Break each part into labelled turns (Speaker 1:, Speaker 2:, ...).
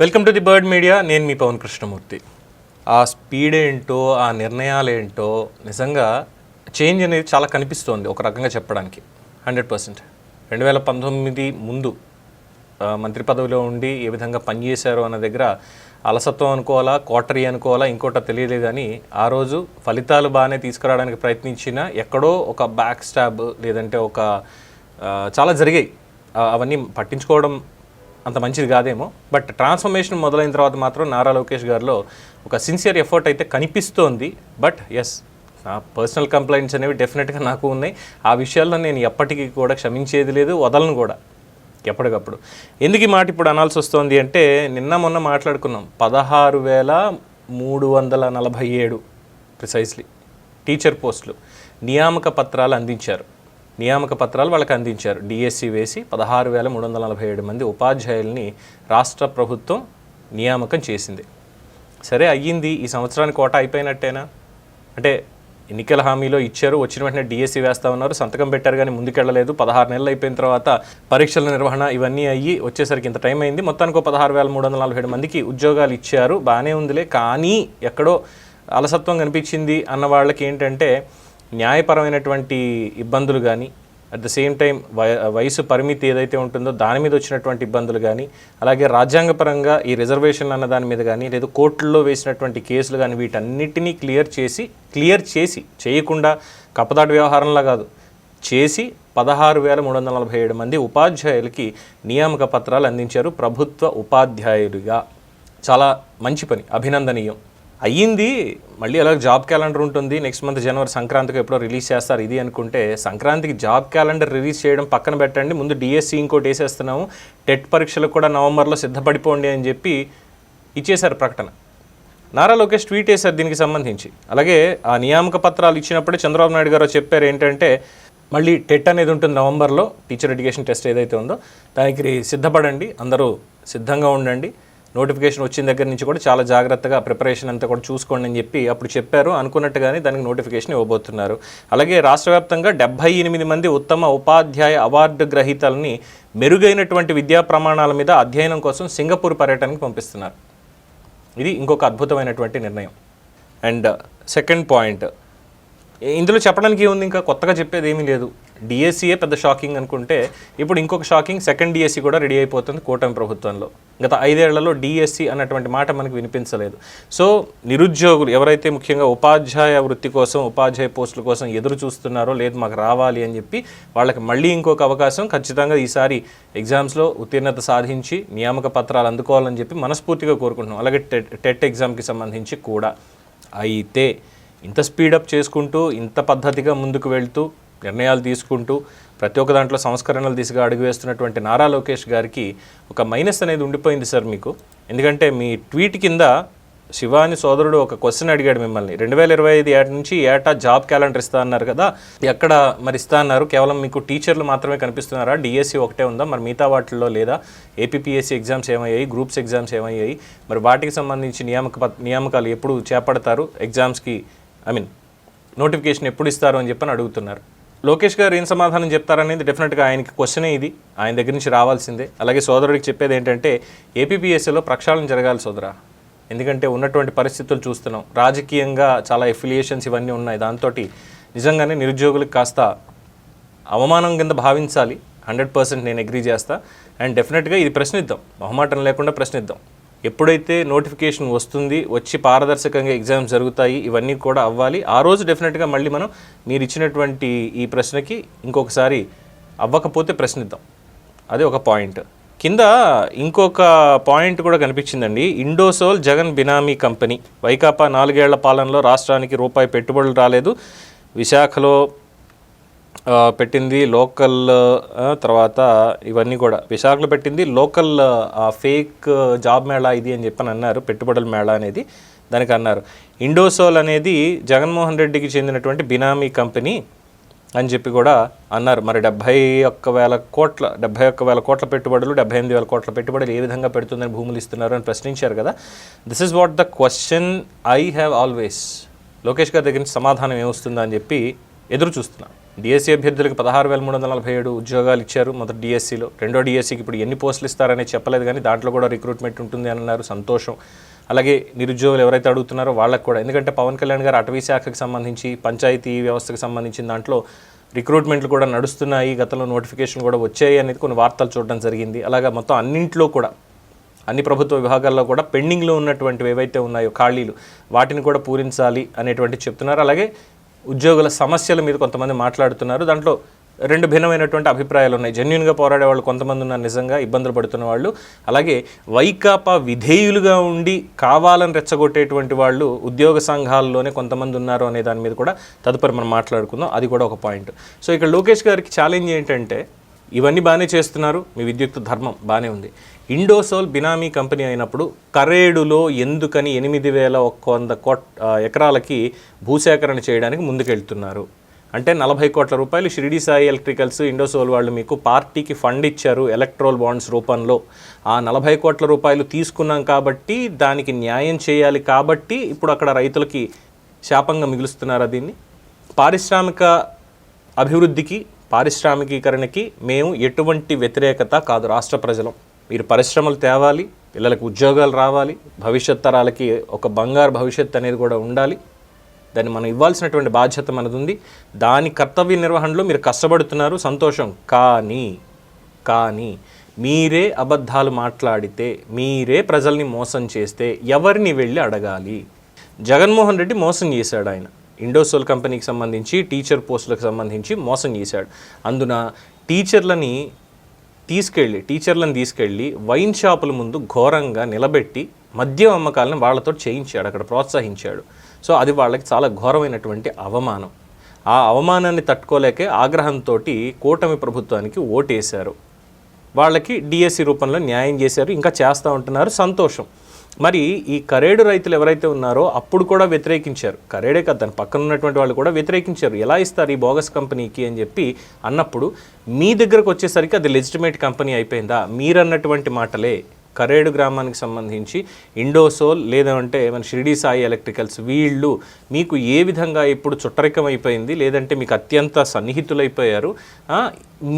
Speaker 1: Welcome to the bird media. నేను మీ పవన్ కృష్ణమూర్తి. ఆ స్పీడ్ ఏంటో ఆ నిర్ణయాలు ఏంటో నిజంగా చేంజ్ అనేది చాలా కనిపిస్తోంది ఒక రకంగా చెప్పడానికి. Hundred percent. రెండు వేల పంతొమ్మిది ముందు మంత్రి పదవిలో ఉండి ఏ విధంగా పనిచేశారు అన్న దగ్గర అలసత్వం అనుకోవాలా కోటరీ అనుకోవాలా ఇంకోట తెలియలేదు కానీ ఆ రోజు ఫలితాలు బాగానే తీసుకురావడానికి ప్రయత్నించిన ఎక్కడో ఒక బ్యాక్ స్టాబ్ లేదంటే ఒక చాలా జరిగాయి. అవన్నీ పట్టించుకోవడం అంత మంచిది కాదేమో. బట్ ట్రాన్స్ఫర్మేషన్ మొదలైన తర్వాత మాత్రం నారా లోకేష్ గారిలో ఒక సిన్సియర్ ఎఫర్ట్ అయితే కనిపిస్తోంది. బట్ ఎస్ నా పర్సనల్ కంప్లైంట్స్ అనేవి డెఫినెట్గా నాకు ఉన్నాయి. ఆ విషయాల్లో నేను ఎప్పటికీ కూడా క్షమించేది లేదు వదలను కూడా ఎప్పటికప్పుడు. ఎందుకు ఈ మాట ఇప్పుడు అనాల్సి వస్తోంది అంటే నిన్న మొన్న మాట్లాడుకున్నాం. పదహారు వేల మూడు వందల నలభై ఏడు ప్రిసైజ్లీ టీచర్ పోస్టులు నియామక పత్రాలు అందించారు. నియామక పత్రాలు వాళ్ళకి అందించారు. డిఎస్సి వేసి పదహారు వేల మూడు వందల నలభై ఏడు మంది ఉపాధ్యాయుల్ని రాష్ట్ర ప్రభుత్వం నియామకం చేసింది. సరే అయ్యింది. ఈ సంవత్సరానికి కోట అయిపోయినట్టేనా? అంటే ఎన్నికల హామీలో ఇచ్చారు వచ్చిన వెంటనే డిఎస్సి వేస్తా ఉన్నారు సంతకం పెట్టారు కానీ ముందుకెళ్ళలేదు. పదహారు నెలలు అయిపోయిన తర్వాత పరీక్షల నిర్వహణ ఇవన్నీ అయ్యి వచ్చేసరికి ఇంత టైం అయింది. మొత్తానికి పదహారు వేల మూడు వందల నలభై ఏడు మందికి ఉద్యోగాలు ఇచ్చారు. బాగానే ఉందిలే. కానీ ఎక్కడో అలసత్వం కనిపించింది అన్న వాళ్ళకి ఏంటంటే న్యాయపరమైనటువంటి ఇబ్బందులు కానీ అట్ ద సేమ్ టైం వయ వయసు పరిమితి ఏదైతే ఉంటుందో దాని మీద వచ్చినటువంటి ఇబ్బందులు కానీ అలాగే రాజ్యాంగపరంగా ఈ రిజర్వేషన్లు అన్న దాని మీద కానీ లేదా కోర్టుల్లో వేసినటువంటి కేసులు కానీ వీటన్నిటినీ క్లియర్ చేసి క్లియర్ చేసి చేయకుండా కప్పదాటి వ్యవహారంలా కాదు చేసి పదహారు వేల మూడు వందల నలభై ఏడు మంది ఉపాధ్యాయులకి నియామక పత్రాలు అందించారు ప్రభుత్వ ఉపాధ్యాయులుగా. చాలా మంచి పని అభినందనీయం. అయ్యింది. మళ్ళీ అలాగే జాబ్ క్యాలెండర్ ఉంటుంది. నెక్స్ట్ మంత్ జనవరి సంక్రాంతికి ఎప్పుడో రిలీజ్ చేస్తారు. ఇది అనుకుంటే సంక్రాంతికి జాబ్ క్యాలెండర్ రిలీజ్ చేయడం పక్కన పెట్టండి. ముందు డిఎస్సి ఇంకోటి వేసేస్తున్నాము. టెట్ పరీక్షలకు కూడా నవంబర్లో సిద్ధపడిపోండి అని చెప్పి ఇచ్చేశారు ప్రకటన. నారా లోకేష్ ట్వీట్ వేశారు దీనికి సంబంధించి. అలాగే ఆ నియామక పత్రాలు ఇచ్చినప్పుడే చంద్రబాబు నాయుడు గారు చెప్పారు ఏంటంటే మళ్ళీ టెట్ అనేది ఉంటుంది నవంబర్లో. టీచర్ ఎడ్యుకేషన్ టెస్ట్ ఏదైతే ఉందో దానికి సిద్ధపడండి. అందరూ సిద్ధంగా ఉండండి. నోటిఫికేషన్ వచ్చిన దగ్గర నుంచి కూడా చాలా జాగ్రత్తగా ప్రిపరేషన్ అంతా కూడా చూసుకోండి అని చెప్పి అప్పుడు చెప్పారు. అనుకున్నట్టుగానే దానికి నోటిఫికేషన్ ఇవ్వబోతున్నారు. అలాగే రాష్ట్ర వ్యాప్తంగా డెబ్బై ఎనిమిది మంది ఉత్తమ ఉపాధ్యాయ అవార్డు గ్రహీతలని మెరుగైనటువంటి విద్యా ప్రమాణాల మీద అధ్యయనం కోసం సింగపూర్ పర్యటనకు పంపిస్తున్నారు. ఇది ఇంకొక అద్భుతమైనటువంటి నిర్ణయం. అండ్ సెకండ్ పాయింట్ ఇందులో చెప్పడానికి ఏముంది ఇంకా? కొత్తగా చెప్పేది ఏమీ లేదు. డిఎస్సీయే పెద్ద షాకింగ్ అనుకుంటే ఇప్పుడు ఇంకొక షాకింగ్ సెకండ్ డిఎస్సి కూడా రెడీ అయిపోతుంది కూటమి ప్రభుత్వంలో. గత ఐదేళ్ళలో డిఎస్సి అన్నటువంటి మాట మనకు వినిపించలేదు. సో నిరుద్యోగులు ఎవరైతే ముఖ్యంగా ఉపాధ్యాయ వృత్తి కోసం ఉపాధ్యాయ పోస్టుల కోసం ఎదురు చూస్తున్నారో లేదు మాకు రావాలి అని చెప్పి వాళ్ళకి మళ్ళీ ఇంకొక అవకాశం ఖచ్చితంగా ఈసారి ఎగ్జామ్స్లో ఉత్తీర్ణత సాధించి నియామక పత్రాలు అందుకోవాలని చెప్పి మనస్ఫూర్తిగా కోరుకుంటున్నాం. అలాగే టెట్ టెట్ ఎగ్జామ్కి సంబంధించి కూడా. అయితే ఇంత స్పీడప్ చేసుకుంటూ ఇంత పద్ధతిగా ముందుకు వెళ్తూ నిర్ణయాలు తీసుకుంటూ ప్రతి ఒక్క దాంట్లో సంస్కరణలు దిశగా అడుగు వేస్తున్నటువంటి నారా లోకేష్ గారికి ఒక మైనస్ అనేది ఉండిపోయింది సార్ మీకు. ఎందుకంటే మీ ట్వీట్ కింద శివాని సోదరుడు ఒక క్వశ్చన్ అడిగాడు మిమ్మల్ని. రెండు వేల ఇరవై ఐదు ఏట నుంచి ఏటా జాబ్ క్యాలెండర్ ఇస్తా అన్నారు కదా ఎక్కడ మరి ఇస్తా అన్నారు? కేవలం మీకు టీచర్లు మాత్రమే కనిపిస్తున్నారా? డిఎస్సి ఒకటే ఉందా? మరి మిగతా వాటిల్లో లేదా? ఏపీపీఎస్సీ ఎగ్జామ్స్ ఏమయ్యాయి? గ్రూప్స్ ఎగ్జామ్స్ ఏమయ్యాయి? మరి వాటికి సంబంధించి నియామక నియామకాలు ఎప్పుడు చేపడతారు? ఎగ్జామ్స్కి ఐ మీన్ నోటిఫికేషన్ ఎప్పుడు ఇస్తారు అని చెప్పని అడుగుతున్నారు. లోకేష్ గారు ఏం సమాధానం చెప్తారనేది డెఫినెట్గా ఆయనకి క్వశ్చనే ఇది. ఆయన దగ్గర నుంచి రావాల్సిందే. అలాగే సోదరుడికి చెప్పేది ఏంటంటే ఏపీపీఎస్సీలో ప్రక్షాళన జరగాలి సోదరా. ఎందుకంటే ఉన్నటువంటి పరిస్థితులు చూస్తున్నాం. రాజకీయంగా చాలా ఎఫిలియేషన్స్ ఇవన్నీ ఉన్నాయి. దాంతో నిజంగానే నిరుద్యోగులకు కాస్త అవమానం కింద భావించాలి. హండ్రెడ్ పర్సెంట్ నేను అగ్రీ చేస్తా. అండ్ డెఫినెట్గా ఇది ప్రశ్నిద్దాం. మొహమాటం లేకుండా ప్రశ్నిద్దాం. ఎప్పుడైతే నోటిఫికేషన్ వస్తుంది వచ్చి పారదర్శకంగా ఎగ్జామ్స్ జరుగుతాయి ఇవన్నీ కూడా అవ్వాలి. ఆ రోజు డెఫినెట్గా మళ్ళీ మనం మీరు ఇచ్చినటువంటి ఈ ప్రశ్నకి ఇంకొకసారి అవ్వకపోతే ప్రశ్నిద్దాం. అది ఒక పాయింట్. కింద ఇంకొక పాయింట్ కూడా కనిపించిందండి. ఇండోసోల్ జగన్ బినామీ కంపెనీ. వైకాపా నాలుగేళ్ళ పాలనలో రాష్ట్రానికి రూపాయి పెట్టుబడులు రాలేదు. విశాఖలో పెట్టింది లోకల్ తర్వాత ఇవన్నీ కూడా. విశాఖలో పెట్టింది లోకల్ ఫేక్ జాబ్ మేళా ఇది అని చెప్పని అన్నారు పెట్టుబడుల మేళా అనేది దానికి అన్నారు. ఇండోసోల్ అనేది జగన్మోహన్ రెడ్డికి చెందినటువంటి బినామీ కంపెనీ అని చెప్పి కూడా అన్నారు. మరి డెబ్బై ఒక్క వేల కోట్ల డెబ్భై ఒక్క వేల కోట్ల పెట్టుబడులు డెబ్బై ఎనిమిది వేల కోట్ల పెట్టుబడులు ఏ విధంగా పెడుతుందని భూములు ఇస్తున్నారు అని ప్రశ్నించారు కదా. This is what the question I have always Lokesh గారి దగ్గర నుంచి సమాధానం ఏమొస్తుందా అని చెప్పి ఎదురు చూస్తున్నాను డిఎస్సి అభ్యర్థులకు పదహారు వేల మూడు వందల నలభై ఏడు ఉద్యోగాలు ఇచ్చారు. మొదటి డిఎస్సిలో రెండో డిఎస్సీకి ఇప్పుడు ఎన్ని పోస్టులు ఇస్తారనే చెప్పలేదు కానీ దాంట్లో కూడా రిక్రూట్మెంట్ ఉంటుంది అని అన్నారు. సంతోషం. అలాగే నిరుద్యోగులు ఎవరైతే అడుగుతున్నారో వాళ్ళకు కూడా. ఎందుకంటే పవన్ కళ్యాణ్ గారు అటవీ శాఖకు సంబంధించి పంచాయతీ వ్యవస్థకు సంబంధించిన దాంట్లో రిక్రూట్మెంట్లు కూడా నడుస్తున్నాయి. గతంలో నోటిఫికేషన్ కూడా వచ్చాయి అనేది కొన్ని వార్తలు చూడడం జరిగింది. అలాగే మొత్తం అన్నింట్లో కూడా అన్ని ప్రభుత్వ విభాగాల్లో కూడా పెండింగ్లో ఉన్నటువంటివి ఏవైతే ఉన్నాయో ఖాళీలు వాటిని కూడా పూరించాలి అనేటువంటి చెప్తున్నారు. అలాగే ఉద్యోగుల సమస్యల మీద కొంతమంది మాట్లాడుతున్నారు. దాంట్లో రెండు భిన్నమైనటువంటి అభిప్రాయాలు ఉన్నాయి. జెన్యున్గా పోరాడే వాళ్ళు కొంతమంది ఉన్నారు. నిజంగా ఇబ్బందులు పడుతున్న వాళ్ళు. అలాగే వైకాపా విధేయులుగా ఉండి కావాలని రెచ్చగొట్టేటువంటి వాళ్ళు ఉద్యోగ సంఘాల్లోనే కొంతమంది ఉన్నారు అనే దాని మీద కూడా తదుపరి మనం మాట్లాడుకుందాం. అది కూడా ఒక పాయింట్. సో ఇక్కడ లోకేష్ గారికి ఛాలెంజ్ ఏంటంటే ఇవన్నీ బాగానే చేస్తున్నారు. మీ విద్యుత్ ధర్మం బాగానే ఉంది. ఇండోసోల్ బినామీ కంపెనీ అయినప్పుడు కరేడులో ఎందుకని ఎనిమిది వేల ఒక్క వంద కోట్ ఎకరాలకి భూసేకరణ చేయడానికి ముందుకెళ్తున్నారు. అంటే నలభై కోట్ల రూపాయలు షిరిడి సాయి ఎలక్ట్రికల్స్ ఇండోసోల్ వాళ్ళు మీకు పార్టీకి ఫండ్ ఇచ్చారు ఎలక్ట్రోల్ బాండ్స్ రూపంలో. ఆ నలభై కోట్ల రూపాయలు తీసుకున్నాం కాబట్టి దానికి న్యాయం చేయాలి కాబట్టి ఇప్పుడు అక్కడ రైతులకి శాపంగా మిగులుస్తున్నారా దీన్ని? పారిశ్రామిక అభివృద్ధికి పారిశ్రామికీకరణకి మేము ఎటువంటి వ్యతిరేకత కాదు రాష్ట్ర ప్రజలం. మీరు పరిశ్రమలు తేవాలి పిల్లలకు ఉద్యోగాలు రావాలి భవిష్యత్ తరాలకి ఒక బంగారు భవిష్యత్ అనేది కూడా ఉండాలి. దాన్ని మనం ఇవ్వాల్సినటువంటి బాధ్యత మనది ఉంది దాని కర్తవ్య నిర్వహణలో మీరు కష్టపడుతున్నారు సంతోషం. కానీ కానీ మీరే అబద్ధాలు మాట్లాడితే మీరే ప్రజల్ని మోసం చేస్తే ఎవరిని వెళ్ళి అడగాలి? జగన్మోహన్ రెడ్డి మోసం చేశాడు ఆయన. ఇండోసోల్ కంపెనీకి సంబంధించి టీచర్ పోస్టులకు సంబంధించి మోసం చేశాడు. అందున టీచర్లని తీసుకెళ్ళి టీచర్లను తీసుకెళ్ళి వైన్ షాపుల ముందు ఘోరంగా నిలబెట్టి మద్యం అమ్మకాలను వాళ్ళతో చేయించాడు అక్కడ ప్రోత్సహించాడు. సో అది వాళ్ళకి చాలా ఘోరమైనటువంటి అవమానం. ఆ అవమానాన్ని తట్టుకోలేకే ఆగ్రహంతో కూటమి ప్రభుత్వానికి ఓటేశారు. వాళ్ళకి డిఎస్సి రూపంలో న్యాయం చేశారు ఇంకా చేస్తూ ఉంటున్నారు. సంతోషం. మరి ఈ కరేడు రైతులు ఎవరైతే ఉన్నారో అప్పుడు కూడా వ్యతిరేకించారు. కరేడే కాదు దాని పక్కన ఉన్నటువంటి వాళ్ళు కూడా వ్యతిరేకించారు. ఎలా ఇస్తారు ఈ బోగస్ కంపెనీకి అని చెప్పి అన్నప్పుడు మీ దగ్గరకు వచ్చేసరికి అది లెజిటిమేట్ కంపెనీ అయిపోయిందా? మీరన్నటువంటి మాటలే. కరేడు గ్రామానికి సంబంధించి ఇండోసోల్ లేదంటే మన షిరిడి సాయి ఎలక్ట్రికల్స్ వీళ్ళు మీకు ఏ విధంగా ఇప్పుడు చుట్టరికం అయిపోయింది లేదంటే మీకు అత్యంత సన్నిహితులైపోయారు.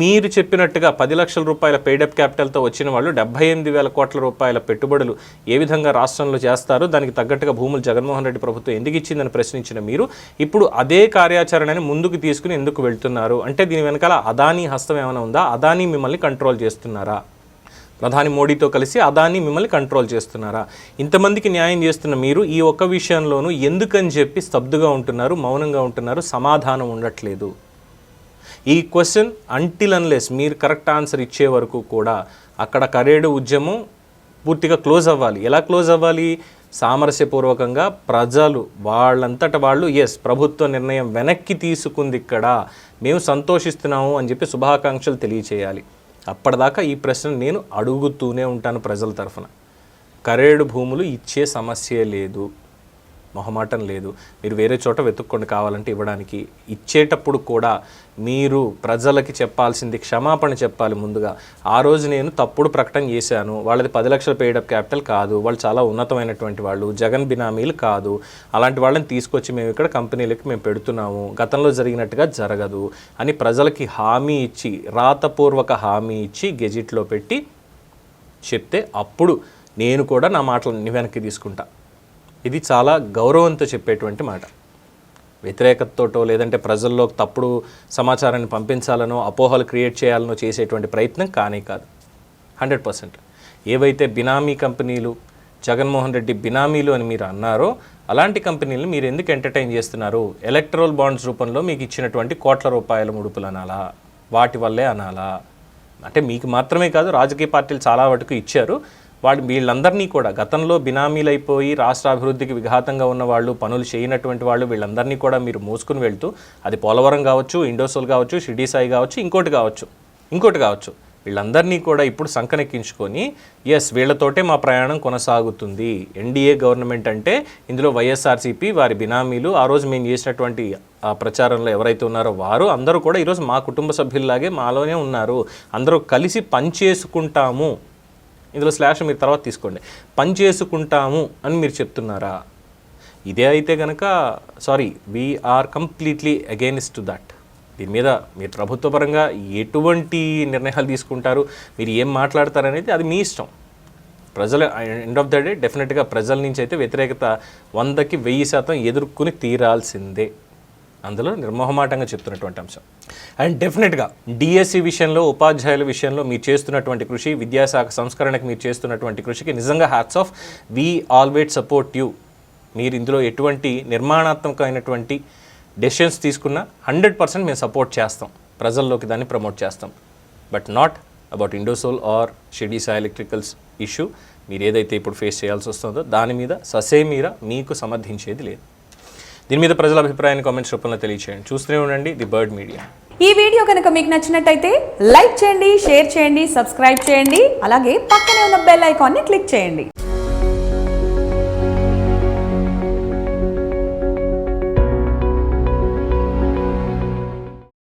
Speaker 1: మీరు చెప్పినట్టుగా పది లక్షల రూపాయల పెయిడప్ క్యాపిటల్తో వచ్చిన వాళ్ళు డెబ్బై ఎనిమిది వేల కోట్ల రూపాయల పెట్టుబడులు ఏ విధంగా రాష్ట్రంలో చేస్తారో దానికి తగ్గట్టుగా భూములు జగన్మోహన్ రెడ్డి ప్రభుత్వం ఎందుకు ఇచ్చిందని ప్రశ్నించిన మీరు ఇప్పుడు అదే కార్యాచరణని ముందుకు తీసుకుని ఎందుకు వెళ్తున్నారు? అంటే దీని వెనకాల అదానీ హస్తం ఏమైనా ఉందా? అదానీ మిమ్మల్ని కంట్రోల్ చేస్తున్నారా? ప్రధాని మోడీతో కలిసి అదాని మిమ్మల్ని కంట్రోల్ చేస్తున్నారా? ఇంతమందికి న్యాయం చేస్తున్న మీరు ఈ ఒక్క విషయంలోనూ ఎందుకని చెప్పి స్తబ్దుగా ఉంటున్నారు మౌనంగా ఉంటున్నారు సమాధానం ఉండట్లేదు? ఈ క్వశ్చన్ అంటిల్ అన్లెస్ మీరు కరెక్ట్ ఆన్సర్ ఇచ్చే వరకు కూడా అక్కడ కరేడు ఉద్యమం పూర్తిగా క్లోజ్ అవ్వాలి. ఎలా క్లోజ్ అవ్వాలి? సామరస్యపూర్వకంగా ప్రజలు వాళ్ళంతట వాళ్ళు ఎస్ ప్రభుత్వ నిర్ణయం వెనక్కి తీసుకుంది ఇక్కడ మేము సంతోషిస్తున్నాము అని చెప్పి శుభాకాంక్షలు తెలియచేయాలి. అప్పటిదాకా ఈ ప్రశ్న నేను అడుగుతూనే ఉంటాను ప్రజల తరఫున. కరేడు భూములు ఇచ్చే సమస్యే లేదు. మొహమాటం లేదు. మీరు వేరే చోట వెతుక్కొని కావాలంటే ఇవ్వడానికి ఇచ్చేటప్పుడు కూడా మీరు ప్రజలకి చెప్పాల్సింది క్షమాపణ చెప్పాలి ముందుగా. ఆ రోజు నేను తప్పుడు ప్రకటన చేశాను. వాళ్ళది పది లక్షల పేడప్ క్యాపిటల్ కాదు. వాళ్ళు చాలా ఉన్నతమైనటువంటి వాళ్ళు. జగన్ బినామీలు కాదు. అలాంటి వాళ్ళని తీసుకొచ్చి మేము ఇక్కడ కంపెనీలకి మేము పెడుతున్నాము. గతంలో జరిగినట్టుగా జరగదు అని ప్రజలకి హామీ ఇచ్చి రాతపూర్వక హామీ ఇచ్చి గెజిట్లో పెట్టి చెప్తే అప్పుడు నేను కూడా నా మాటలు వెనక్కి తీసుకుంటా. ఇది చాలా గౌరవంతో చెప్పేటువంటి మాట. వ్యతిరేకతతోటో లేదంటే ప్రజల్లో తప్పుడు సమాచారాన్ని పంపించాలనో అపోహలు క్రియేట్ చేయాలనో చేసేటువంటి ప్రయత్నం కానే కాదు. Hundred percent. ఏవైతే బినామీ కంపెనీలు జగన్మోహన్ రెడ్డి బినామీలు అని మీరు అన్నారో అలాంటి కంపెనీలను మీరు ఎందుకు ఎంటర్టైన్ చేస్తున్నారు? ఎలక్ట్రల్ బాండ్స్ రూపంలో మీకు ఇచ్చినటువంటి కోట్ల రూపాయల ముడుపులు అనాలా? వాటి వల్లే అనాలా? అంటే మీకు మాత్రమే కాదు రాజకీయ పార్టీలు చాలా వరకు ఇచ్చారు. వాళ్ళు వీళ్ళందరినీ కూడా గతంలో బినామీలైపోయి రాష్ట్ర అభివృద్ధికి విఘాతంగా ఉన్న వాళ్ళు పనులు చేయనటువంటి వాళ్ళు వీళ్ళందరినీ కూడా మీరు మోసుకుని వెళ్తూ అది పోలవరం కావచ్చు ఇండోసోల్ కావచ్చు షిర్డీ సాయి కావచ్చు ఇంకోటి కావచ్చు ఇంకోటి కావచ్చు వీళ్ళందరినీ కూడా ఇప్పుడు సంకనెక్కించుకొని ఎస్ వీళ్ళతోటే మా ప్రయాణం కొనసాగుతుంది. ఎన్డీఏ గవర్నమెంట్ అంటే ఇందులో వైఎస్ఆర్సీపీ వారి బినామీలు ఆ రోజు మేము చేసినటువంటి ఆ ప్రచారంలో ఎవరైతే ఉన్నారో వారు అందరూ కూడా ఈరోజు మా కుటుంబ సభ్యుల్లాగే మాలోనే ఉన్నారు. అందరూ కలిసి పనిచేసుకుంటాము ఇందులో స్లాష్ మీరు తర్వాత తీసుకోండి. పని చేసుకుంటాము అని మీరు చెప్తున్నారా? ఇదే అయితే కనుక sorry we are completely against that దీని మీద మీరు ప్రభుత్వ పరంగా ఎటువంటి నిర్ణయాలు తీసుకుంటారు? మీరు ఏం మాట్లాడతారనేది అది మీ ఇష్టం. ప్రజల ఎండ్ ఆఫ్ ద డే డెఫినెట్గా ప్రజల నుంచి అయితే వ్యతిరేకత వందకి వెయ్యి శాతం ఎదుర్కొని తీరాల్సిందే. అందులో నిర్మోహమాటంగా చెప్తున్నటువంటి అంశం. అండ్ డెఫినెట్గా డిఎస్సి విషయంలో ఉపాధ్యాయుల విషయంలో మీరు చేస్తున్నటువంటి కృషి విద్యాశాఖ సంస్కరణకు మీరు చేస్తున్నటువంటి కృషికి నిజంగా hats off we always support you మీరు ఇందులో ఎటువంటి నిర్మాణాత్మకమైనటువంటి డెసిషన్స్ తీసుకున్నా హండ్రెడ్ పర్సెంట్ మేము సపోర్ట్ చేస్తాం. ప్రజల్లోకి దాన్ని ప్రమోట్ చేస్తాం. But not about Indosol or షెడీసా electricals issue మీరు ఏదైతే ఇప్పుడు ఫేస్ చేయాల్సి వస్తుందో దాని మీద ససేమీర మీకు సమర్థించేది లేదు. దీని మీద ప్రజల అభిప్రాయాన్ని కామెంట్స్ రూపంలో తెలియచేయండి. చూస్తూనే ఉండండి. ది బర్డ్ మీడియా
Speaker 2: ఈ వీడియో కనుక మీకు నచ్చినట్టయితే లైక్ చేయండి షేర్ చేయండి సబ్స్క్రైబ్ చేయండి. అలాగే పక్కనే ఉన్న బెల్ ఐకాన్ని క్లిక్ చేయండి.